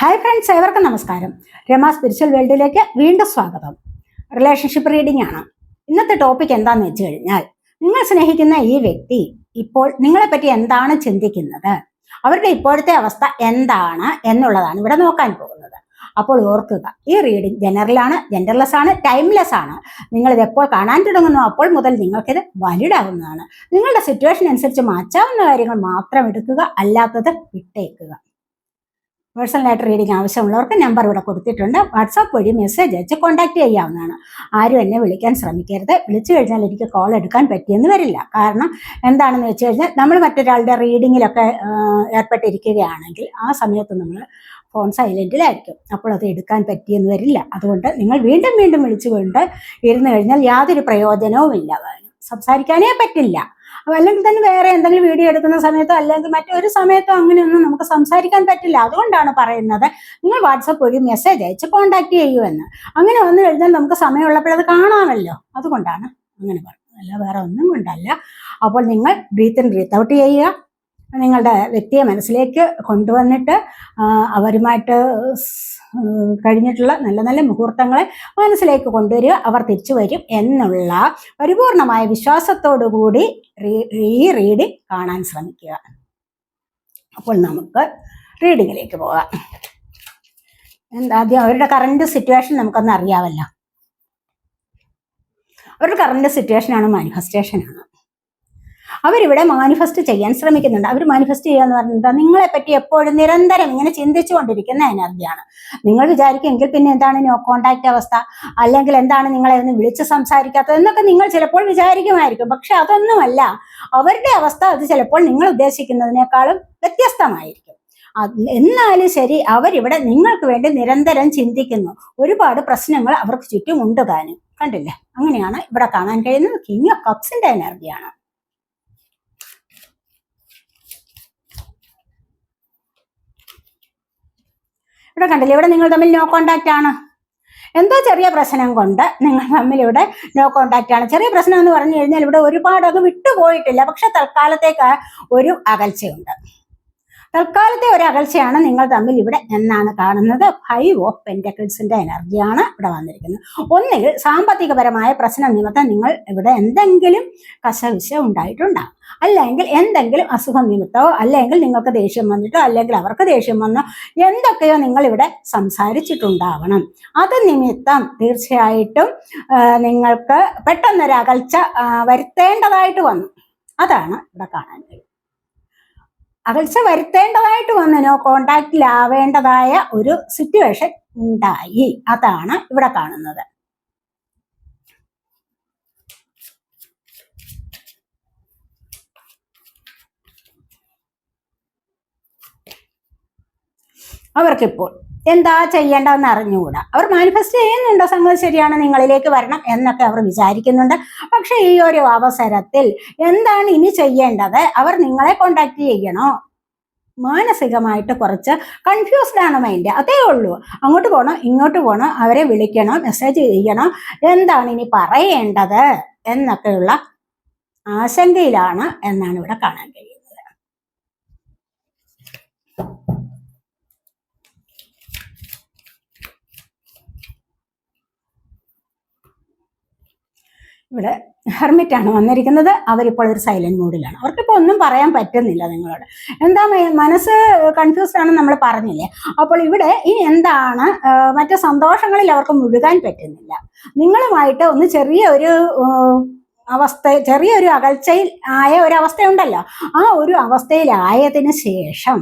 Hi friends ഏവർക്കും നമസ്കാരം. Rama spiritual വേൾഡിലേക്ക് വീണ്ടും സ്വാഗതം. റിലേഷൻഷിപ്പ് റീഡിംഗ് ആണ്. ഇന്നത്തെ ടോപ്പിക് എന്താണെന്ന് വെച്ച് കഴിഞ്ഞാൽ നിങ്ങൾ സ്നേഹിക്കുന്ന ഈ വ്യക്തി ഇപ്പോൾ നിങ്ങളെപ്പറ്റി എന്താണ് ചിന്തിക്കുന്നത്? അവരുടെ ഇപ്പോഴത്തെ അവസ്ഥ എന്താണ് എന്നുള്ളതാണ് ഇവിടെ നോക്കാൻ പോകുന്നത്. അപ്പോൾ ഓർക്കുക ഈ റീഡിംഗ് ജനറലാണ് ജെൻഡർലെസ് ആണ് ടൈംലെസ് ആണ്. നിങ്ങൾ ഇത് എപ്പോൾ കാണാൻ തുടങ്ങുന്നു അപ്പോൾ മുതൽ നിങ്ങൾക്കിത് ആവുന്നതാണ്. നിങ്ങളുടെ സിറ്റുവേഷൻ അനുസരിച്ച് മാറ്റാവുന്ന കാര്യങ്ങൾ മാത്രം എടുക്കുക അല്ലാത്തത് വിട്ടേക്കുക. പേഴ്സണലായിട്ട് റീഡിംഗ് ആവശ്യമുള്ളവർക്ക് നമ്പർ ഇവിടെ കൊടുത്തിട്ടുണ്ട്. വാട്സാപ്പ് വഴി മെസ്സേജ് അയച്ച് കോൺടാക്ട് ചെയ്യാവുന്നതാണ്. ആരും എന്നെ വിളിക്കാൻ ശ്രമിക്കരുത്. വിളിച്ചു കഴിഞ്ഞാൽ എനിക്ക് കോൾ എടുക്കാൻ പറ്റിയെന്ന് വരില്ല. കാരണം എന്താണെന്ന് വെച്ച് കഴിഞ്ഞാൽ നമ്മൾ മറ്റൊരാളുടെ റീഡിങ്ങിലൊക്കെ ഏർപ്പെട്ടിരിക്കുകയാണെങ്കിൽ ആ സമയത്ത് നമ്മൾ ഫോൺ സൈലന്റിലായിരിക്കും അപ്പോൾ അത് എടുക്കാൻ പറ്റിയെന്ന് വരില്ല. അതുകൊണ്ട് നിങ്ങൾ വീണ്ടും വീണ്ടും വിളിച്ചുകൊണ്ട് ഇരുന്ന് കഴിഞ്ഞാൽ യാതൊരു പ്രയോജനവും ഇല്ല സംസാരിക്കാനേ പറ്റില്ല. അല്ലെങ്കിൽ തന്നെ വേറെ എന്തെങ്കിലും വീഡിയോ എടുക്കുന്ന സമയത്തോ അല്ലെങ്കിൽ മറ്റൊരു സമയത്തോ അങ്ങനെയൊന്നും നമുക്ക് സംസാരിക്കാൻ പറ്റില്ല. അതുകൊണ്ടാണ് പറയുന്നത് നിങ്ങൾ വാട്സപ്പ് വഴി മെസ്സേജ് അയച്ച് കോണ്ടാക്ട് ചെയ്യൂ എന്ന് അങ്ങനെ വന്നു കഴിഞ്ഞാൽ നമുക്ക് സമയമുള്ളപ്പോഴത് കാണാമല്ലോ. അതുകൊണ്ടാണ് അങ്ങനെ പറഞ്ഞത്. അല്ല വേറെ ഒന്നും കൊണ്ടല്ല. അപ്പോൾ നിങ്ങൾ ബ്രീത്ത് ഇൻ ബ്രീത്ത് ഔട്ട് ചെയ്യുക. നിങ്ങളുടെ വ്യക്തിയെ മനസ്സിലേക്ക് കൊണ്ടുവന്നിട്ട് അവരുമായിട്ട് കഴിഞ്ഞിട്ടുള്ള നല്ല നല്ല മുഹൂർത്തങ്ങളെ മനസ്സിലേക്ക് കൊണ്ടുവരിക. അവർ തിരിച്ചു വരും എന്നുള്ള പരിപൂർണമായ വിശ്വാസത്തോടു കൂടി ഈ റീഡിംഗ് കാണാൻ ശ്രമിക്കുക. അപ്പോൾ നമുക്ക് റീഡിങ്ങിലേക്ക് പോകാം. എന്താ ആദ്യം അവരുടെ കറണ്ട് സിറ്റുവേഷൻ നമുക്കൊന്ന് അറിയാമല്ലോ. അവരുടെ കറണ്ട് സിറ്റുവേഷനാണ് മാനിഫെസ്റ്റേഷനാണ് അവരിവിടെ മാനിഫെസ്റ്റ് ചെയ്യാൻ ശ്രമിക്കുന്നുണ്ട്. അവർ മാനിഫെസ്റ്റ് ചെയ്യുക എന്ന് പറഞ്ഞാൽ നിങ്ങളെ പറ്റി എപ്പോഴും നിരന്തരം ഇങ്ങനെ ചിന്തിച്ചു കൊണ്ടിരിക്കുന്ന എനർജിയാണ് നിങ്ങൾ വിചാരിക്കുമെങ്കിൽ പിന്നെ എന്താണ് നോ കോണ്ടാക്ട് അവസ്ഥ? അല്ലെങ്കിൽ എന്താണ് നിങ്ങളെ ഒന്ന് വിളിച്ച് സംസാരിക്കാത്തത്? എന്നൊക്കെ നിങ്ങൾ ചിലപ്പോൾ വിചാരിക്കുമായിരിക്കും. പക്ഷെ അതൊന്നുമല്ല. അവരുടെ അവസ്ഥ അത് ചിലപ്പോൾ നിങ്ങൾ ഉദ്ദേശിക്കുന്നതിനേക്കാളും വ്യത്യസ്തമായിരിക്കും. എന്നാലും ശരി അവരിവിടെ നിങ്ങൾക്ക് വേണ്ടി നിരന്തരം ചിന്തിക്കുന്നു. ഒരുപാട് പ്രശ്നങ്ങൾ അവർക്ക് ചുറ്റും ഉണ്ട് താനും. കണ്ടില്ലേ? അങ്ങനെയാണ് ഇവിടെ കാണാൻ കഴിയുന്നത്. കിങ് ഓഫ് കപ്സിന്റെ എനർജിയാണ് ഇവിടെ കണ്ടില്ലേ? ഇവിടെ നിങ്ങൾ തമ്മിൽ നോ കോണ്ടാക്റ്റ് ആണ്. എന്തോ ചെറിയ പ്രശ്നം കൊണ്ട് നിങ്ങൾ തമ്മിൽ ഇവിടെ നോ കോണ്ടാക്റ്റ് ആണ്. ചെറിയ പ്രശ്നം എന്ന് പറഞ്ഞു കഴിഞ്ഞാൽ ഇവിടെ ഒരുപാട് അത് വിട്ടുപോയിട്ടില്ല. പക്ഷെ തൽക്കാലത്തേക്ക് ഒരു അകൽച്ചയുണ്ട്. തൽക്കാലത്തെ ഒരു അകൽച്ചയാണ് നിങ്ങൾ തമ്മിൽ ഇവിടെ എന്നാണ് കാണുന്നത്. ഫൈവ് ഓഫ് പെന്റക്കിൾസിന്റെ എനർജിയാണ് ഇവിടെ വന്നിരിക്കുന്നത്. ഒന്നുകിൽ സാമ്പത്തികപരമായ പ്രശ്നം നിമിത്തം നിങ്ങൾ ഇവിടെ എന്തെങ്കിലും കശവിശ ഉണ്ടായിട്ടുണ്ടാകും അല്ലെങ്കിൽ എന്തെങ്കിലും അസുഖം നിമിത്തമോ അല്ലെങ്കിൽ നിങ്ങൾക്ക് ദേഷ്യം വന്നിട്ടോ അല്ലെങ്കിൽ അവർക്ക് ദേഷ്യം വന്നോ എന്തൊക്കെയോ നിങ്ങൾ ഇവിടെ സംസാരിച്ചിട്ടുണ്ടാവണം. അത് നിമിത്തം തീർച്ചയായിട്ടും നിങ്ങൾക്ക് പെട്ടെന്നൊരു അകൽച്ച വരുത്തേണ്ടതായിട്ട് വന്നു. അതാണ് ഇവിടെ കാണാൻ കഴിയും അകൽച്ച വരുത്തേണ്ടതായിട്ട് വന്നനോ കോണ്ടാക്റ്റിലാവേണ്ടതായ ഒരു സിറ്റുവേഷൻ ഉണ്ടായി. അതാണ് ഇവിടെ കാണുന്നത്. അവർക്കിപ്പോൾ എന്താ ചെയ്യേണ്ടതെന്ന് അറിഞ്ഞുകൂടാ. അവർ മാനിഫെസ്റ്റ് ചെയ്യുന്നുണ്ടോ സംഗതി ശരിയാണ് നിങ്ങളിലേക്ക് വരണം എന്നൊക്കെ അവർ വിചാരിക്കുന്നുണ്ട്. പക്ഷെ ഈ ഒരു അവസരത്തിൽ എന്താണ് ഇനി ചെയ്യേണ്ടത്? അവർ നിങ്ങളെ കോണ്ടാക്ട് ചെയ്യണോ? മാനസികമായിട്ട് കുറച്ച് കൺഫ്യൂസ്ഡ് ആണ് മൈൻഡ് അതേ ഉള്ളൂ. അങ്ങോട്ട് പോകണം ഇങ്ങോട്ട് പോകണം അവരെ വിളിക്കണം? മെസ്സേജ് ചെയ്യണം? എന്താണ് ഇനി പറയേണ്ടത്? എന്നൊക്കെയുള്ള ആശങ്കയിലാണ് എന്നാണ് ഇവിടെ കാണാൻ കഴിയുന്നത്. ഇവിടെ ഹെർമിറ്റ് ആണ് വന്നിരിക്കുന്നത്. അവരിപ്പോൾ ഒരു സൈലന്റ് മൂഡിലാണ് അവർക്കിപ്പോൾ ഒന്നും പറയാൻ പറ്റുന്നില്ല നിങ്ങളോട്. എന്താ മനസ്സ് കൺഫ്യൂസ്ഡ് ആണെന്ന് നമ്മൾ പറഞ്ഞില്ലേ? അപ്പോൾ ഇവിടെ ഇനി എന്താണ് മറ്റു സന്തോഷങ്ങളിൽ അവർക്ക് മുഴുകാൻ പറ്റുന്നില്ല. നിങ്ങളുമായിട്ട് ഒന്ന് ചെറിയ ഒരു അവസ്ഥ ചെറിയൊരു അകൽച്ചയിൽ ആയ ഒരു അവസ്ഥയുണ്ടല്ലോ. ആ ഒരു അവസ്ഥയിലായതിനു ശേഷം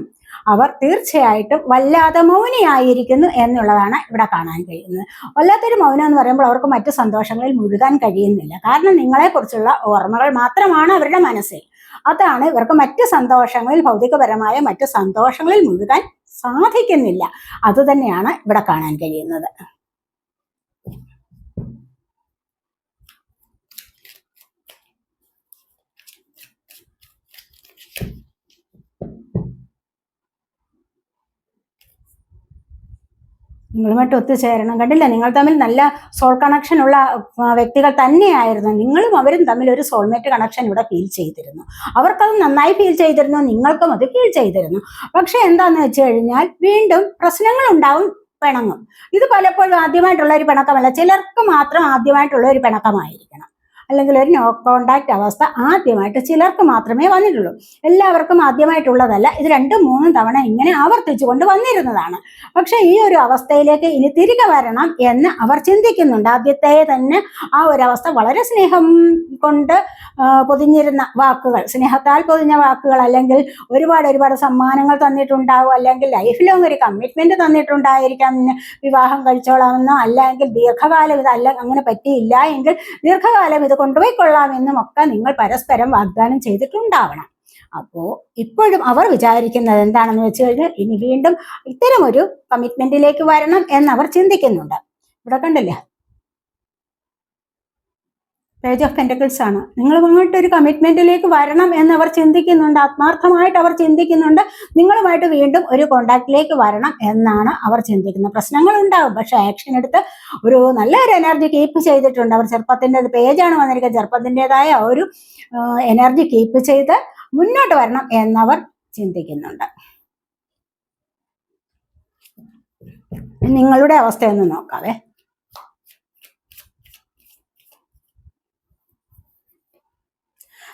അവർ തീർച്ചയായിട്ടും വല്ലാതെ മൗനിയായിരിക്കുന്നു എന്നുള്ളതാണ് ഇവിടെ കാണാൻ കഴിയുന്നത്. വല്ലാത്തൊരു മൗനം എന്ന് പറയുമ്പോൾ അവർക്ക് മറ്റു സന്തോഷങ്ങളിൽ മുഴുകാൻ കഴിയുന്നില്ല. കാരണം നിങ്ങളെക്കുറിച്ചുള്ള ഓർമ്മകൾ മാത്രമാണ് അവരുടെ മനസ്സിൽ. അതാണ് ഇവർക്ക് മറ്റു സന്തോഷങ്ങളിൽ ഭൗതികപരമായ മറ്റു സന്തോഷങ്ങളിൽ മുഴുകാൻ സാധിക്കുന്നില്ല. അതുതന്നെയാണ് ഇവിടെ കാണാൻ കഴിയുന്നത്. നിങ്ങളുമായിട്ട് ഒത്തുചേരണം. കണ്ടില്ല? നിങ്ങൾ തമ്മിൽ നല്ല സോൾ കണക്ഷൻ ഉള്ള വ്യക്തികൾ തന്നെയായിരുന്നു. നിങ്ങളും അവരും തമ്മിൽ ഒരു സോൾമേറ്റ് കണക്ഷൻ ഇവിടെ ഫീൽ ചെയ്തിരുന്നു. അവർക്കത് നന്നായി ഫീൽ ചെയ്തിരുന്നു. നിങ്ങൾക്കും അത് ഫീൽ ചെയ്തിരുന്നു. പക്ഷെ എന്താണെന്ന് വെച്ച് കഴിഞ്ഞാൽ വീണ്ടും പ്രശ്നങ്ങൾ ഉണ്ടാവും പിണങ്ങും. ഇത് പലപ്പോഴും ആദ്യമായിട്ടുള്ള ഒരു പിണക്കമല്ല. ചിലർക്ക് മാത്രം ആദ്യമായിട്ടുള്ള ഒരു പിണക്കമായിരിക്കണം. അല്ലെങ്കിൽ ഒരു നോ കോണ്ടാക്ട് അവസ്ഥ ആദ്യമായിട്ട് ചിലർക്ക് മാത്രമേ വന്നിട്ടുള്ളൂ. എല്ലാവർക്കും ആദ്യമായിട്ടുള്ളതല്ല. ഇത് രണ്ടും മൂന്നും തവണ ഇങ്ങനെ ആവർത്തിച്ചുകൊണ്ട് വന്നിരുന്നതാണ്. പക്ഷെ ഈ ഒരു അവസ്ഥയിലേക്ക് ഇനി തിരികെ വരണം എന്ന് അവർ ചിന്തിക്കുന്നുണ്ട്. ആദ്യത്തെ തന്നെ ആ ഒരു അവസ്ഥ വളരെ സ്നേഹം കൊണ്ട് പൊതിഞ്ഞിരുന്ന വാക്കുകൾ സ്നേഹത്താൽ പൊതിഞ്ഞ വാക്കുകൾ അല്ലെങ്കിൽ ഒരുപാട് ഒരുപാട് സമ്മാനങ്ങൾ തന്നിട്ടുണ്ടാവും അല്ലെങ്കിൽ ലൈഫ് ലോങ് ഒരു കമ്മിറ്റ്മെന്റ് തന്നിട്ടുണ്ടായിരിക്കാം. വിവാഹം കഴിച്ചോളാമെന്നോ അല്ലെങ്കിൽ ദീർഘകാലം ഇത് അല്ല അങ്ങനെ പറ്റിയില്ല എങ്കിൽ ദീർഘകാലം ഇത് കൊണ്ടുപോയി കൊള്ളാമെന്നും ഒക്കെ നിങ്ങൾ പരസ്പരം വാഗ്ദാനം ചെയ്തിട്ടുണ്ടാവണം. അപ്പോ ഇപ്പോഴും അവർ വിചാരിക്കുന്നത് എന്താണെന്ന് വെച്ച് കഴിഞ്ഞാൽ ഇനി വീണ്ടും ഇത്തരം ഒരു കമ്മിറ്റ്മെന്റിലേക്ക് വരണം എന്ന് അവർ ചിന്തിക്കുന്നുണ്ട്. ഇവിടെ കണ്ടില്ലേ? പേജ് ഓഫ് പെന്റക്കിൾസ് ആണ്. നിങ്ങൾ മുന്നോട്ട് ഒരു കമ്മിറ്റ്മെന്റിലേക്ക് വരണം എന്ന് അവർ ചിന്തിക്കുന്നുണ്ട് ആത്മാർത്ഥമായിട്ട് അവർ ചിന്തിക്കുന്നുണ്ട് നിങ്ങളുമായിട്ട് വീണ്ടും ഒരു കോണ്ടാക്റ്റിലേക്ക് വരണം എന്നാണ് അവർ ചിന്തിക്കുന്നത്. പ്രശ്നങ്ങൾ ഉണ്ടാവും പക്ഷെ ആക്ഷൻ എടുത്ത് ഒരു നല്ലൊരു എനർജി കീപ്പ് ചെയ്തിട്ടുണ്ട്. അവർ ചെറുപ്പത്തിന്റെ പേജാണ് വന്നിരിക്കുന്നത്. ചെറുപ്പത്തിന്റെതായ ഒരു എനർജി കീപ്പ് ചെയ്ത് മുന്നോട്ട് വരണം എന്നവർ ചിന്തിക്കുന്നുണ്ട്. നിങ്ങളുടെ അവസ്ഥയൊന്ന് നോക്കാവേ.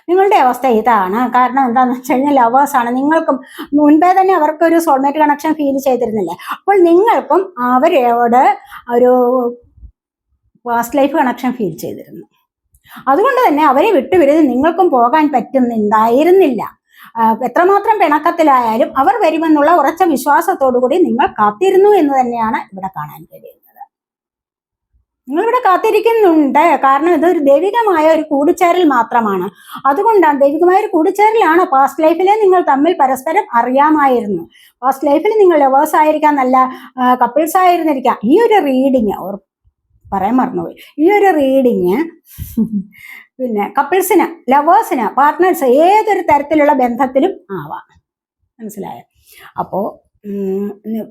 നിങ്ങളുടെ അവസ്ഥ ഇതാണ്. കാരണം എന്താണെന്ന് വെച്ച് കഴിഞ്ഞാൽ ലവേഴ്സാണ് നിങ്ങൾക്കും മുൻപേ തന്നെ അവർക്ക് ഒരു സോൾമേറ്റ് കണക്ഷൻ ഫീൽ ചെയ്തിരുന്നില്ലേ? അപ്പോൾ നിങ്ങൾക്കും അവരോട് ഒരു പാസ്റ്റ് ലൈഫ് കണക്ഷൻ ഫീൽ ചെയ്തിരുന്നു. അതുകൊണ്ട് തന്നെ അവരെ വിട്ടുപിരിഞ്ഞ് നിങ്ങൾക്കും പോകാൻ പറ്റുന്നുണ്ടായിരുന്നില്ല. എത്രമാത്രം പിണക്കത്തിലായാലും അവർ വരുമെന്നുള്ള ഉറച്ച വിശ്വാസത്തോടു കൂടി നിങ്ങൾ കാത്തിരുന്നു എന്ന് തന്നെയാണ് ഇവിടെ കാണാൻ കഴിയുന്നത്. നിങ്ങളിവിടെ കാത്തിരിക്കുന്നുണ്ട്. കാരണം ഇതൊരു ദൈവികമായ ഒരു കൂടിച്ചേരൽ മാത്രമാണ്. അതുകൊണ്ടാണ് ദൈവികമായ ഒരു കൂടിച്ചേരലാണ് പാസ്റ്റ് ലൈഫിലെ നിങ്ങൾ തമ്മിൽ പരസ്പരം അറിയാമായിരുന്നു. പാസ്റ്റ് ലൈഫിൽ നിങ്ങൾ ലവേഴ്സ് ആയിരിക്കാം നല്ല കപ്പിൾസ് ആയിരുന്നിരിക്കാം. ഈ ഒരു റീഡിങ് പറയാൻ മറന്നുപോയി. ഈ ഒരു റീഡിങ് പിന്നെ കപ്പിൾസിന് ലവേഴ്സിന് പാർട്ട്നേഴ്സ് ഏതൊരു തരത്തിലുള്ള ബന്ധത്തിലും ആവാം. മനസ്സിലായോ? അപ്പോൾ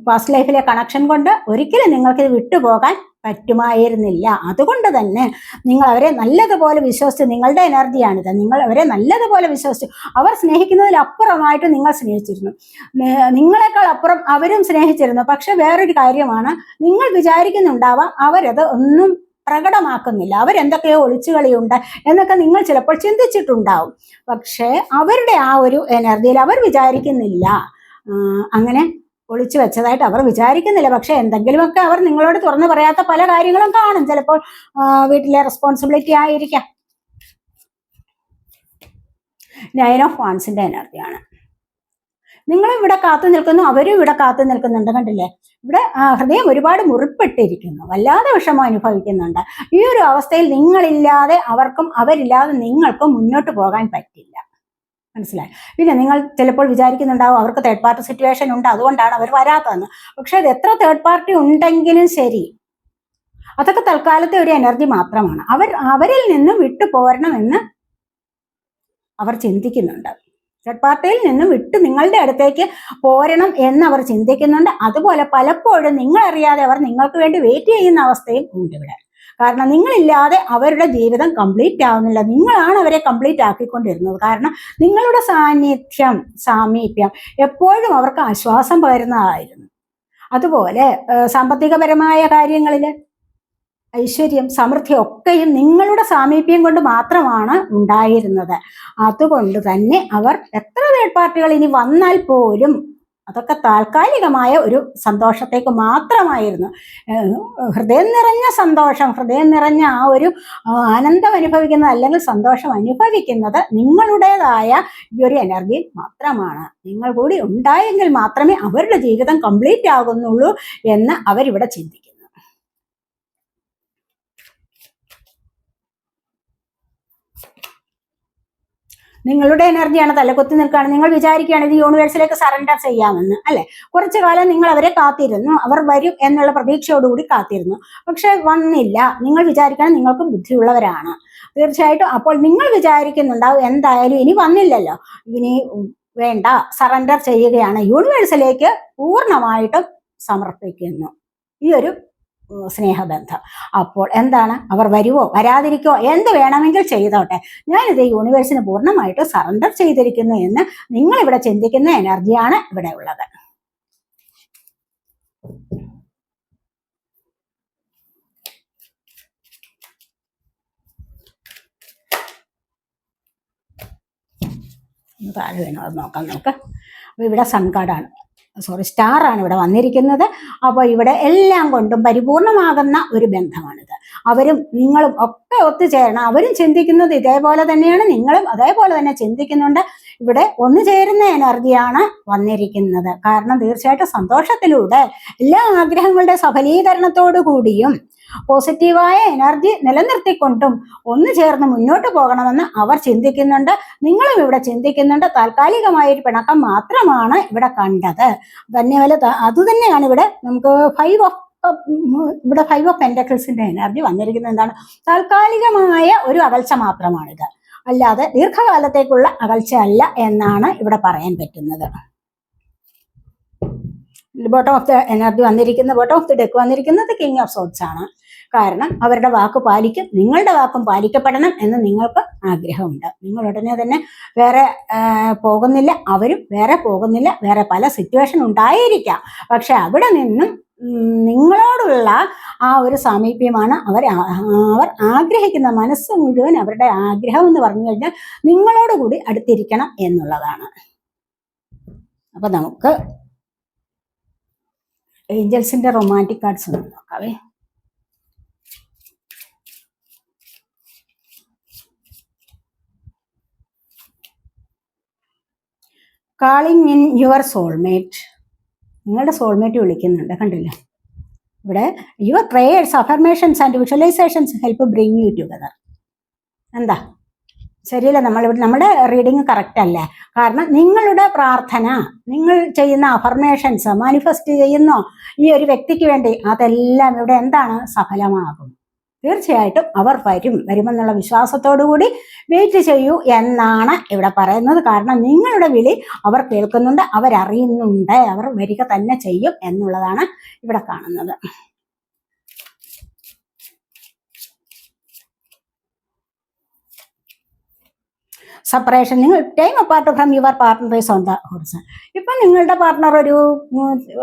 പാസ്റ്റ് ലൈഫിലെ കണക്ഷൻ കൊണ്ട് ഒരിക്കലും നിങ്ങൾക്ക് വിട്ടുപോകാൻ പറ്റുമായിരുന്നില്ല. അതുകൊണ്ട് തന്നെ നിങ്ങൾ അവരെ നല്ലതുപോലെ വിശ്വസിച്ച് നിങ്ങളുടെ എനർജിയാണിത് നിങ്ങൾ അവരെ നല്ലതുപോലെ വിശ്വസിച്ച് അവർ സ്നേഹിക്കുന്നതിലപ്പുറമായിട്ട് നിങ്ങൾ സ്നേഹിച്ചിരുന്നു. നിങ്ങളെക്കാൾ അപ്പുറം അവരും സ്നേഹിച്ചിരുന്നു. പക്ഷെ വേറൊരു കാര്യമാണ് നിങ്ങൾ വിചാരിക്കുന്നുണ്ടാവാം അവരത് ഒന്നും പ്രകടമാക്കുന്നില്ല. അവരെന്തൊക്കെയോ ഒളിച്ചുകളിയുണ്ട് എന്നൊക്കെ നിങ്ങൾ ചിലപ്പോൾ ചിന്തിച്ചിട്ടുണ്ടാവും. പക്ഷേ അവരുടെ ആ ഒരു എനർജിയിൽ അവർ വിചാരിക്കുന്നില്ല. അങ്ങനെ ഒളിച്ചു വെച്ചതായിട്ട് അവർ വിചാരിക്കുന്നില്ല. പക്ഷെ എന്തെങ്കിലുമൊക്കെ അവർ നിങ്ങളോട് തുറന്നു പറയാത്ത പല കാര്യങ്ങളും കാണും. ചിലപ്പോൾ വീട്ടിലെ റെസ്പോൺസിബിലിറ്റി ആയിരിക്കാം. നയൻ ഓഫ് വാൻസിന്റെ എനർജിയാണ് നിങ്ങൾ ഇവിടെ കാത്തു നിൽക്കുന്നു അവരും ഇവിടെ കാത്തു നിൽക്കുന്നുണ്ട് കണ്ടില്ലേ? ഇവിടെ ഹൃദയം ഒരുപാട് മുറിപ്പെട്ടിരിക്കുന്നു. വല്ലാതെ വിഷമം അനുഭവിക്കുന്നുണ്ട്. ഈ ഒരു അവസ്ഥയിൽ നിങ്ങളില്ലാതെ അവർക്കും അവരില്ലാതെ നിങ്ങൾക്കും മുന്നോട്ട് പോകാൻ പറ്റില്ല. മനസ്സിലായി. പിന്നെ നിങ്ങൾ ചിലപ്പോൾ വിചാരിക്കുന്നുണ്ടാവും അവർക്ക് തേർഡ് പാർട്ടി സിറ്റുവേഷൻ ഉണ്ട് അതുകൊണ്ടാണ് അവർ വരാത്തതെന്ന്. പക്ഷെ അത് എത്ര തേർഡ് പാർട്ടി ഉണ്ടെങ്കിലും ശരി. അതൊക്കെ തൽക്കാലത്തെ ഒരു എനർജി മാത്രമാണ്. അവർ അവരിൽ നിന്നും വിട്ടു പോരണമെന്ന് അവർ ചിന്തിക്കുന്നുണ്ട്. തേർഡ് പാർട്ടിയിൽ നിന്നും വിട്ട് നിങ്ങളുടെ അടുത്തേക്ക് പോരണം എന്ന് അവർ ചിന്തിക്കുന്നുണ്ട്. അതുപോലെ പലപ്പോഴും നിങ്ങളറിയാതെ അവർ നിങ്ങൾക്ക് വേണ്ടി വെയിറ്റ് ചെയ്യുന്ന അവസ്ഥയും ഉണ്ട് ഇവിടെ. കാരണം നിങ്ങളില്ലാതെ അവരുടെ ജീവിതം കംപ്ലീറ്റ് ആവുന്നില്ല. നിങ്ങളാണ് അവരെ കംപ്ലീറ്റ് ആക്കിക്കൊണ്ടിരുന്നത്. കാരണം നിങ്ങളുടെ സാന്നിധ്യം സാമീപ്യം എപ്പോഴും അവർക്ക് ആശ്വാസം പകരുന്നതായിരുന്നു. അതുപോലെ സാമ്പത്തികപരമായ കാര്യങ്ങളിൽ ഐശ്വര്യം സമൃദ്ധി ഒക്കെയും നിങ്ങളുടെ സാമീപ്യം കൊണ്ട് മാത്രമാണ് ഉണ്ടായിരുന്നത്. അതുകൊണ്ട് തന്നെ അവർ എത്ര തേർഡ് പാർട്ടികൾ ഇനി വന്നാൽ പോലും അതൊക്കെ താൽക്കാലികമായ ഒരു സന്തോഷത്തേക്ക് മാത്രമായിരുന്നു. ഹൃദയം നിറഞ്ഞ സന്തോഷം ഹൃദയം നിറഞ്ഞ ആ ഒരു ആനന്ദം അനുഭവിക്കുന്നത് അല്ലെങ്കിൽ സന്തോഷം അനുഭവിക്കുന്നത് നിങ്ങളുടേതായ ഈ ഒരു എനർജി മാത്രമാണ്. നിങ്ങൾ കൂടി ഉണ്ടായെങ്കിൽ മാത്രമേ അവരുടെ ജീവിതം കംപ്ലീറ്റ് ആകുന്നുള്ളൂ എന്ന് അവരിവിടെ ചിന്തിക്കുന്നു നിങ്ങളുടെ എനർജിയാണ് തലക്കൊത്തി നിൽക്കുകയാണ്. നിങ്ങൾ വിചാരിക്കുകയാണ് ഇത് യൂണിവേഴ്സിലേക്ക് സറണ്ടർ ചെയ്യാമെന്ന് അല്ലെ? കുറച്ചു കാലം നിങ്ങൾ അവരെ കാത്തിരുന്നു. അവർ വരും എന്നുള്ള പ്രതീക്ഷയോടുകൂടി കാത്തിരുന്നു. പക്ഷെ വന്നില്ല. നിങ്ങൾ വിചാരിക്കണം നിങ്ങൾക്ക് ബുദ്ധിയുള്ളവരാണ്. തീർച്ചയായിട്ടും അപ്പോൾ നിങ്ങൾ വിചാരിക്കുന്നുണ്ടാവും എന്തായാലും ഇനി വന്നില്ലല്ലോ. ഇനി വേണ്ട. സറണ്ടർ ചെയ്യുകയാണ്. യൂണിവേഴ്സിലേക്ക് പൂർണമായിട്ടും സമർപ്പിക്കുന്നു. ഈ ഒരു സ്നേഹബന്ധം. അപ്പോൾ എന്താണ്? അവർ വരുവോ? വരാതിരിക്കോ? എന്ത് വേണമെങ്കിൽ ചെയ്തോട്ടെ. ഞാനിത് യൂണിവേഴ്സിന് പൂർണമായിട്ട് സറണ്ടർ ചെയ്തിരിക്കുന്നു എന്ന് നിങ്ങൾ ഇവിടെ ചിന്തിക്കുന്ന എനർജിയാണ് ഇവിടെ ഉള്ളത്. താഴെ വേണോ? അത് നോക്കാം നമുക്ക്. അപ്പോൾ ഇവിടെ സൺ കാർഡാണ് സോറി സ്റ്റാർ ആണ് ഇവിടെ വന്നിരിക്കുന്നത്. അപ്പോൾ ഇവിടെ എല്ലാം കൊണ്ടും പരിപൂർണമാകുന്ന ഒരു ബന്ധമാണിത്. അവരും നിങ്ങളും ഒക്കെ ഒത്തുചേരണം. അവരും ചിന്തിക്കുന്നത് ഇതേപോലെ തന്നെയാണ്. നിങ്ങളും അതേപോലെ തന്നെ ചിന്തിക്കുന്നുണ്ട്. ഇവിടെ ഒന്നു ചേരുന്ന എനർജിയാണ് വന്നിരിക്കുന്നത്. കാരണം തീർച്ചയായിട്ടും സന്തോഷത്തിലൂടെ എല്ലാ ആഗ്രഹങ്ങളുടെ സഫലീകരണത്തോടു കൂടിയും പോസിറ്റീവായ എനർജി നിലനിർത്തിക്കൊണ്ടും ഒന്ന് ചേർന്ന് മുന്നോട്ട് പോകണമെന്ന് അവർ ചിന്തിക്കുന്നുണ്ട്. നിങ്ങളും ഇവിടെ ചിന്തിക്കുന്നുണ്ട്. താൽക്കാലികമായ ഒരു പിണക്കം മാത്രമാണ് ഇവിടെ കണ്ടത്. ധന്യവല അതുതന്നെയാണ് ഇവിടെ നമുക്ക് ഫൈവ് ഓഫ് ഇവിടെ ഫൈവ് ഓഫ് പെന്റക്കിൾസിന്റെ എനർജി വന്നിരിക്കുന്നത് എന്താണ്? താൽക്കാലികമായ ഒരു അകൽച്ച മാത്രമാണിത്. അല്ലാതെ ദീർഘകാലത്തേക്കുള്ള അകൽച്ച അല്ല എന്നാണ് ഇവിടെ പറയാൻ പറ്റുന്നത്. ബോട്ടം ഓഫ് ദ എനർജി വന്നിരിക്കുന്ന ബോട്ടം ഓഫ് ദി ഡെക്ക് വന്നിരിക്കുന്നത് കിങ് ഓഫ് സോട്ട്സ് ആണ്. കാരണം അവരുടെ വാക്ക് പാലിക്കും നിങ്ങളുടെ വാക്കും പാലിക്കപ്പെടണം എന്ന് നിങ്ങൾക്ക് ആഗ്രഹമുണ്ട്. നിങ്ങൾ ഉടനെ തന്നെ വേറെ പോകുന്നില്ല അവരും വേറെ പോകുന്നില്ല വേറെ പല സിറ്റുവേഷൻ ഉണ്ടായിരിക്കാം. പക്ഷെ അവിടെ നിന്നും നിങ്ങളോടുള്ള ആ ഒരു സാമീപ്യമാണ് അവർ അവർ ആഗ്രഹിക്കുന്ന മനസ്സ് മുഴുവൻ അവരുടെ ആഗ്രഹം എന്ന് പറഞ്ഞു കഴിഞ്ഞാൽ നിങ്ങളോടുകൂടി അടുത്തിരിക്കണം എന്നുള്ളതാണ്. അപ്പൊ നമുക്ക് ഏഞ്ചൽസിന്റെ റൊമാന്റിക് കാർഡ്സ് ഒന്ന് നോക്കാവേ. കാളിങ് ഇൻ യുവർ സോൾമേറ്റ് നിങ്ങളുടെ സോൾമേറ്റ് വിളിക്കുന്നുണ്ട് കണ്ടില്ല? ഇവിടെ your prayers affirmations and visualisations help bring you together എന്താ? ശരിയല്ല നമ്മളിവിടെ നമ്മുടെ റീഡിങ് കറക്റ്റ് അല്ല. കാരണം നിങ്ങളുടെ പ്രാർത്ഥന നിങ്ങൾ ചെയ്യുന്ന അഫർമേഷൻസ് മാനിഫെസ്റ്റ് ചെയ്യുന്നോ ഈ ഒരു വ്യക്തിക്ക് വേണ്ടി അതെല്ലാം ഇവിടെ എന്താണ്? സഫലമാകും. തീർച്ചയായിട്ടും അവർ വരും. വരുമെന്നുള്ള വിശ്വാസത്തോടു കൂടി വെയിറ്റ് ചെയ്യൂ എന്നാണ് ഇവിടെ പറയുന്നത്. കാരണം നിങ്ങളുടെ വിളി അവർ കേൾക്കുന്നുണ്ട് അവരറിയുന്നുണ്ട് അവർ വരിക തന്നെ ചെയ്യും എന്നുള്ളതാണ് ഇവിടെ കാണുന്നത്. സെപ്പറേഷൻ നിങ്ങൾ time apart from your partner is on the horizon ഇപ്പം നിങ്ങളുടെ പാർട്ട്ണർ ഒരു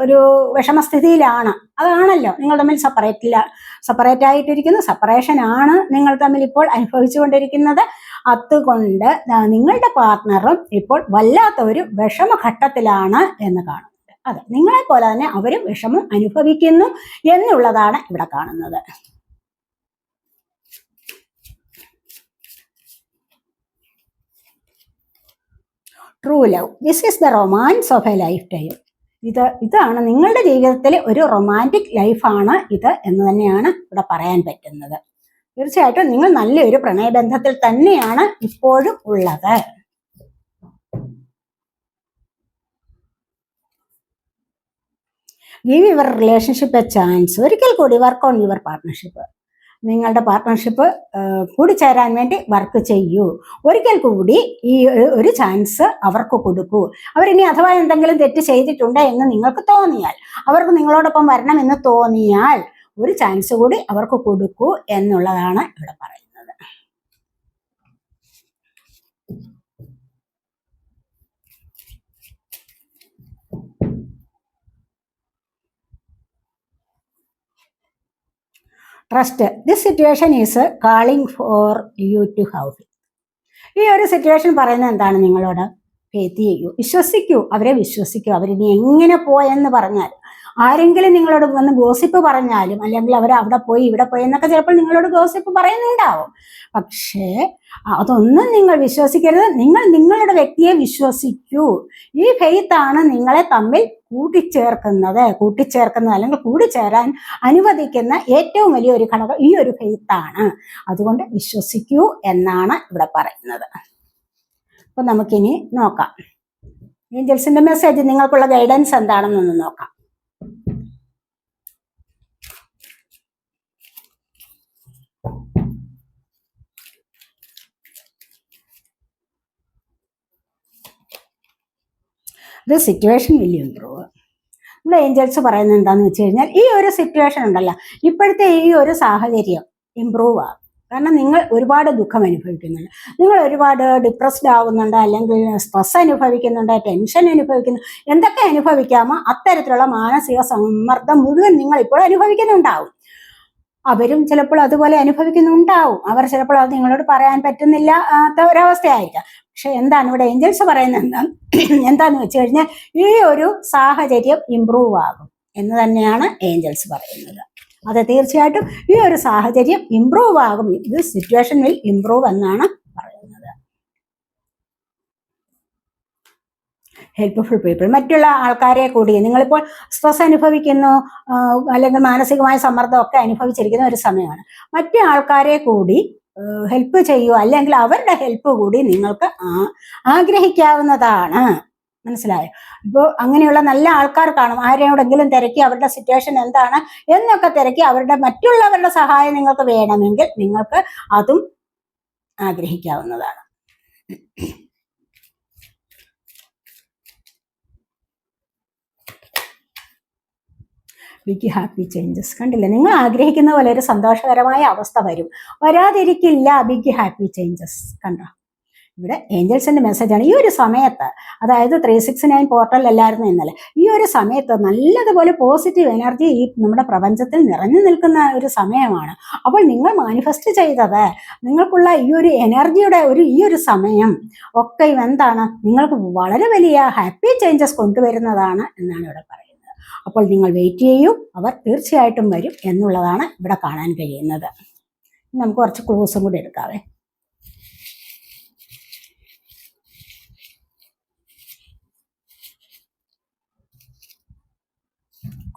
ഒരു വിഷമസ്ഥിതിയിലാണ്. അതാണല്ലോ നിങ്ങൾ തമ്മിൽ സെപ്പറേറ്റില്ല സെപ്പറേറ്റ് ആയിട്ടിരിക്കുന്നു. സെപ്പറേഷൻ ആണ് നിങ്ങൾ തമ്മിൽ ഇപ്പോൾ അനുഭവിച്ചുകൊണ്ടിരിക്കുന്നത്. അതുകൊണ്ട് നിങ്ങളുടെ പാർട്ട്ണറും ഇപ്പോൾ വല്ലാത്ത ഒരു വിഷമഘട്ടത്തിലാണ് എന്ന് കാണും. അതെ നിങ്ങളെ പോലെ തന്നെ അവരും വിഷമം അനുഭവിക്കുന്നു എന്നുള്ളതാണ് ഇവിടെ കാണുന്നത്. True love this is the romance of a lifetime ഇത് ഇതാണ് നിങ്ങളുടെ ജീവിതത്തിലെ ഒരു റൊമാന്റിക് ലൈഫാണ് ഇത് എന്ന് തന്നെയാണ് ഇവിടെ പറയാൻ പറ്റുന്നത്. തീർച്ചയായിട്ടും നിങ്ങൾ നല്ലൊരു പ്രണയബന്ധത്തിൽ തന്നെയാണ് ഇപ്പോഴും ഉള്ളത്. Give your relationship a chance ഒരിക്കൽ കൂടി വർക്ക് ഓൺ യുവർ പാർട്ട്ണർഷിപ്പ് നിങ്ങളുടെ പാർട്ട്ണർഷിപ്പ് ചേരാൻ വേണ്ടി വർക്ക് ചെയ്യൂ. ഒരിക്കൽ കൂടി ഈ ഒരു- ചാൻസ് അവർക്ക് കൊടുക്കൂ. അവരിനി അഥവാ എന്തെങ്കിലും തെറ്റ് ചെയ്തിട്ടുണ്ട് എന്ന് നിങ്ങൾക്ക് തോന്നിയാൽ അവർക്ക് നിങ്ങളോടൊപ്പം വരണമെന്ന് തോന്നിയാൽ ഒരു ചാൻസ് കൂടി അവർക്ക് കൊടുക്കൂ എന്നുള്ളതാണ് ഇവിടെ പറയുന്നത്. Trust this situation is calling for you to how ഈ ഒരു സിറ്റുവേഷൻ പറയുന്നത് എന്താണ് നിങ്ങളോട്? ഫേത്ത് ചെയ്യൂ. വിശ്വസിക്കൂ. അവരെ വിശ്വസിക്കൂ. അവരിനി എങ്ങനെ പോയെന്ന് പറഞ്ഞാൽ ആരെങ്കിലും നിങ്ങളോട് വന്ന് ഗോസിപ്പ് പറഞ്ഞാലും അല്ലെങ്കിൽ അവർ അവിടെ പോയി ഇവിടെ പോയി എന്നൊക്കെ ചിലപ്പോൾ നിങ്ങളോട് ഗോസിപ്പ് പറയുന്നുണ്ടാവും. പക്ഷേ അതൊന്നും നിങ്ങൾ വിശ്വസിക്കരുത്. നിങ്ങൾ നിങ്ങളുടെ വ്യക്തിയെ വിശ്വസിക്കൂ. ഈ ഫെയ്ത്താണ് നിങ്ങളെ തമ്മിൽ കൂട്ടിച്ചേർക്കുന്നത് കൂട്ടിച്ചേർക്കുന്നത് അല്ലെങ്കിൽ കൂടിച്ചേരാൻ അനുവദിക്കുന്ന ഏറ്റവും വലിയ ഒരു ഘടകം ഈ ഒരു ഫെയ്ത്താണ് അതുകൊണ്ട് വിശ്വസിക്കൂ എന്നാണ് ഇവിടെ പറയുന്നത്. അപ്പൊ നമുക്കിനി നോക്കാം. ഏഞ്ചൽസിന്റെ മെസ്സേജ് നിങ്ങൾക്കുള്ള ഗൈഡൻസ് എന്താണെന്നൊന്ന് നോക്കാം. The situation will improve. ഇവിടെ ഏഞ്ചൽസ് പറയുന്നത് എന്താണെന്ന് വെച്ച് കഴിഞ്ഞാൽ ഈ ഒരു സിറ്റുവേഷൻ ഉണ്ടല്ലോ. ഇപ്പോഴത്തെ ഈ ഒരു സാഹചര്യം ഇമ്പ്രൂവ് ആകും കാരണം നിങ്ങൾ ഒരുപാട് ദുഃഖം അനുഭവിക്കുന്നുണ്ട്. നിങ്ങൾ ഒരുപാട് ഡിപ്രസ്ഡ് ആകുന്നുണ്ട് അല്ലെങ്കിൽ സ്ട്രെസ് അനുഭവിക്കുന്നുണ്ട് ടെൻഷൻ അനുഭവിക്കുന്നു. എന്തൊക്കെ അനുഭവിക്കാമോ അത്തരത്തിലുള്ള മാനസിക സമ്മർദ്ദം മുഴുവൻ നിങ്ങൾ ഇപ്പോൾ അനുഭവിക്കുന്നുണ്ടാവും. അവരും ചിലപ്പോൾ അതുപോലെ അനുഭവിക്കുന്നുണ്ടാവും. അവർ ചിലപ്പോൾ അത് നിങ്ങളോട് പറയാൻ പറ്റുന്നില്ല ഒരവസ്ഥയായിരിക്കാം പക്ഷെ എന്താണ് ഇവിടെ ഏഞ്ചൽസ് പറയുന്നത്? എന്താ എന്താന്ന് വെച്ച് കഴിഞ്ഞാൽ ഈ ഒരു സാഹചര്യം ഇമ്പ്രൂവ് ആകും എന്ന് തന്നെയാണ് ഏഞ്ചൽസ് പറയുന്നത്. അത് തീർച്ചയായിട്ടും ഈ ഒരു സാഹചര്യം ഇമ്പ്രൂവ് ആകും. ഇത് സിറ്റുവേഷൻ വിൽ ഇമ്പ്രൂവ് എന്നാണ് പറയുന്നത് ഹെൽപ്ഫുൾ പീപ്പിൾ മറ്റുള്ള ആൾക്കാരെ കൂടി നിങ്ങളിപ്പോൾ സ്ട്രെസ് അനുഭവിക്കുന്നു അല്ലെങ്കിൽ മാനസികമായ സമ്മർദ്ദം ഒക്കെ അനുഭവിച്ചിരിക്കുന്ന ഒരു സമയമാണ്. മറ്റു ആൾക്കാരെ കൂടി ഹെൽപ്പ് ചെയ്യുക അല്ലെങ്കിൽ അവരുടെ ഹെൽപ്പ് കൂടി നിങ്ങൾക്ക് ആഗ്രഹിക്കാവുന്നതാണ്. മനസ്സിലായോ? ഇപ്പോൾ അങ്ങനെയുള്ള നല്ല ആൾക്കാർ കാണും. ആരെയോടെങ്കിലും തിരക്കി അവരുടെ സിറ്റുവേഷൻ എന്താണ് എന്നൊക്കെ തിരക്കി അവരുടെ മറ്റുള്ളവരുടെ സഹായം നിങ്ങൾക്ക് വേണമെങ്കിൽ നിങ്ങൾക്ക് അതും ആഗ്രഹിക്കാവുന്നതാണ്. ബിഗ് ഹാപ്പി ചേഞ്ചസ് കണ്ടില്ലേ? നിങ്ങൾ ആഗ്രഹിക്കുന്ന പോലെ ഒരു സന്തോഷകരമായ അവസ്ഥ വരും. വരാതിരിക്കില്ല ബിഗ് ഹാപ്പി ചേഞ്ചസ് കണ്ടോ? ഇവിടെ ഏഞ്ചൽസിന്റെ മെസ്സേജാണ് ഈ ഒരു സമയത്ത് അതായത് ത്രീ സിക്സ് നയൻ പോർട്ടലിലല്ലായിരുന്നു ഇന്നലെ ഈ ഒരു സമയത്ത് നല്ലതുപോലെ പോസിറ്റീവ് എനർജി ഈ നമ്മുടെ പ്രപഞ്ചത്തിൽ നിറഞ്ഞു നിൽക്കുന്ന ഒരു സമയമാണ്. അപ്പോൾ നിങ്ങൾ മാനിഫെസ്റ്റ് ചെയ്തത് നിങ്ങൾക്കുള്ള ഈ ഒരു എനർജിയുടെ ഒരു ഈ ഒരു സമയം ഒക്കെ എന്താണ്? നിങ്ങൾക്ക് വളരെ വലിയ ഹാപ്പി ചേഞ്ചസ് കൊണ്ടുവരുന്നതാണ് എന്നാണ് ഇവിടെ പറയുന്നത്. അപ്പോൾ നിങ്ങൾ വെയിറ്റ് ചെയ്യൂ. അവർ തീർച്ചയായിട്ടും വരും എന്നുള്ളതാണ് ഇവിടെ കാണാൻ കഴിയുന്നത്. നമുക്ക് കുറച്ച് ക്ലൂസും കൂടി എടുക്കാവേ.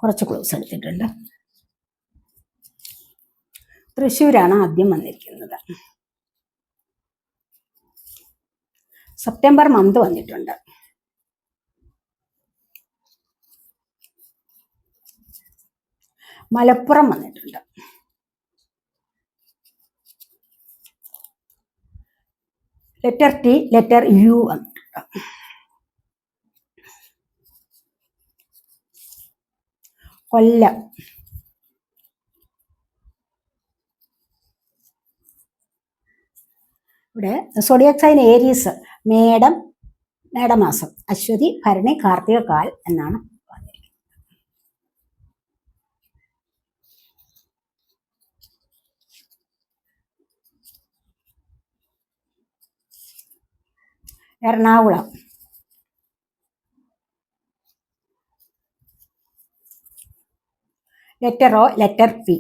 കുറച്ച് ക്ലൂസ് എടുത്തിട്ടുണ്ട്. തൃശ്ശൂരാണ് ആദ്യം വന്നിരിക്കുന്നത്. സെപ്റ്റംബർ മന്ത് വന്നിട്ടുണ്ട്. മലപ്പുറം വന്നിട്ടുണ്ട്. ലെറ്റർ ടി ലെറ്റർ യു വന്നിട്ടുണ്ട്. കൊല്ലം. ഇവിടെ സോഡിയക് സൈൻ ഏരീസ് മേടം മേടമാസം അശ്വതി ഭരണി കാർത്തിക കാൽ എന്നാണ് Ernakulam. Letter O letter P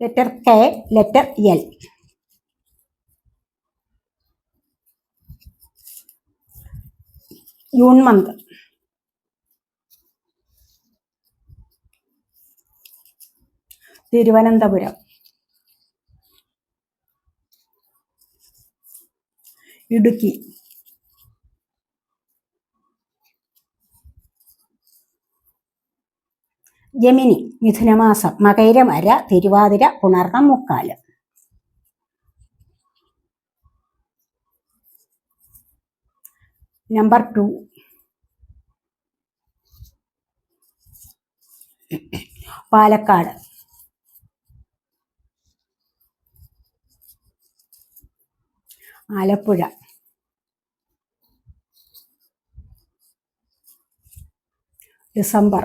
letter K letter L June month Thiruvananthapuram. Idukki. Gemini മിഥുനമാസം മകൈരമര തിരുവാതിര പുണർണം മുക്കാൽ. Number two Palakkad. Alappuzha. December.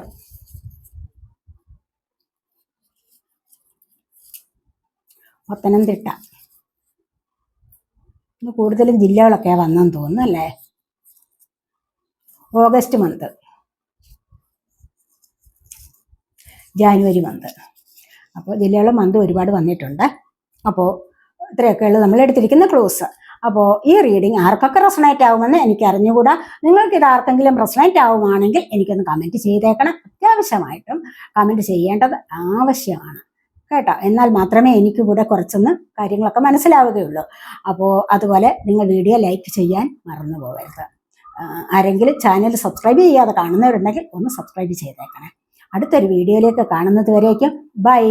Pathanamthitta. ഇന്ന് കൂടുതലും ജില്ലകളൊക്കെ വന്നെന്ന് തോന്നുന്നു അല്ലേ? August month. January month. അപ്പോൾ ജില്ലകളും മന്ത് ഒരുപാട് വന്നിട്ടുണ്ട്. അപ്പോൾ ഇത്രയൊക്കെയുള്ളൂ നമ്മൾ എടുത്തിരിക്കുന്ന ക്ലോസ്. അപ്പോൾ ഈ റീഡിങ് ആർക്കൊക്കെ റെസണേറ്റ് ആവുമെന്ന് എനിക്ക് അറിഞ്ഞുകൂടാ. നിങ്ങൾക്ക് ഇത് ആർക്കെങ്കിലും റെസണേറ്റ് ആവുകയാണെങ്കിൽ എനിക്കൊന്ന് കമന്റ് ചെയ്തേക്കണം. അത്യാവശ്യമായിട്ടും കമന്റ് ചെയ്യേണ്ടത് ആവശ്യമാണ്. കേട്ടോ? എന്നാൽ മാത്രമേ എനിക്ക് കൂടെ കുറച്ചൊന്ന് കാര്യങ്ങളൊക്കെ മനസ്സിലാവുകയുള്ളൂ. അപ്പോൾ അതുപോലെ നിങ്ങൾ വീഡിയോ ലൈക്ക് ചെയ്യാൻ മറന്നു പോകരുത്. ആരെങ്കിലും ചാനൽ സബ്സ്ക്രൈബ് ചെയ്യാതെ കാണുന്നവരുണ്ടെങ്കിൽ ഒന്ന് സബ്സ്ക്രൈബ് ചെയ്തേക്കണേ. അടുത്തൊരു വീഡിയോയിലേക്ക് കാണുന്നത് വരേക്കും. ബൈ